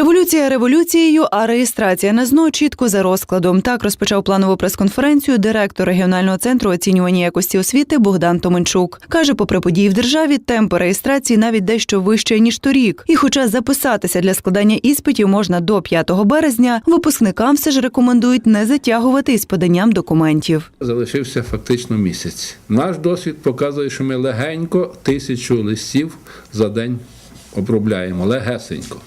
Революція революцією, а реєстрація на ЗНО чітко за розкладом. Так розпочав планову прес-конференцію директор регіонального центру оцінювання якості освіти Богдан Томенчук. Каже, попри події в державі, темпи реєстрації навіть дещо вище ніж торік. І, хоча записатися для складання іспитів можна до 5 березня, випускникам все ж рекомендують не затягувати із поданням документів. Залишився фактично місяць. Наш досвід показує, що ми легенько тисячу листів за день обробляємо. Легесенько.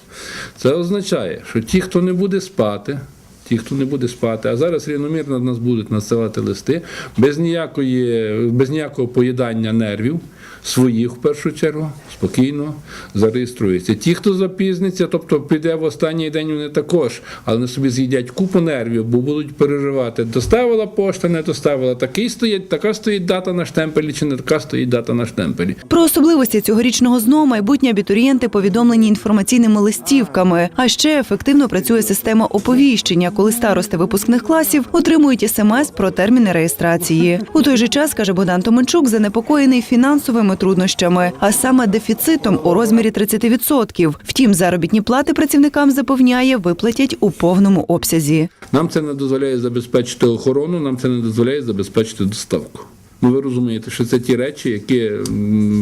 Це означає, що ті, хто не буде спати. Ті, хто не буде спати, а зараз рівномірно нас будуть надсилати листи без ніякої, без ніякого поїдання нервів своїх в першу чергу, спокійно зареєструються. Ті, хто запізниться, тобто піде в останній день, вони також, але вони собі з'їдять купу нервів, бо будуть переживати. Доставила пошта, не доставила. Такий стоїть, така стоїть дата на штемпелі, чи не така стоїть дата на штемпелі. Про особливості цьогорічного ЗНО майбутні абітурієнти повідомлені інформаційними листівками. А ще ефективно працює система оповіщення, коли старости випускних класів отримують смс про терміни реєстрації. У той же час каже Богдан Томенчук, занепокоєний фінансовими труднощами, а саме дефіцитом у розмірі 30%. Втім, заробітні плати працівникам запевняє, виплатять у повному обсязі. Нам це не дозволяє забезпечити охорону, нам це не дозволяє забезпечити доставку. Ну, ви розумієте, що це ті речі, які,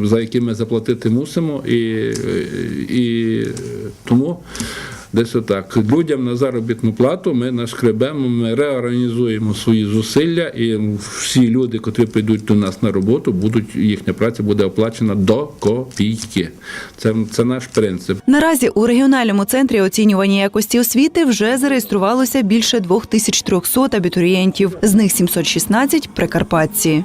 за які ми заплатити мусимо, і, і тому десь отак. Людям на заробітну плату ми нашкребемо, ми реорганізуємо свої зусилля, і всі люди, котрі прийдуть до нас на роботу, будуть їхня праця буде оплачена до копійки. Це, це наш принцип. Наразі у регіональному центрі оцінювання якості освіти вже зареєструвалося більше 2300 абітурієнтів. З них 716 – прикарпатці.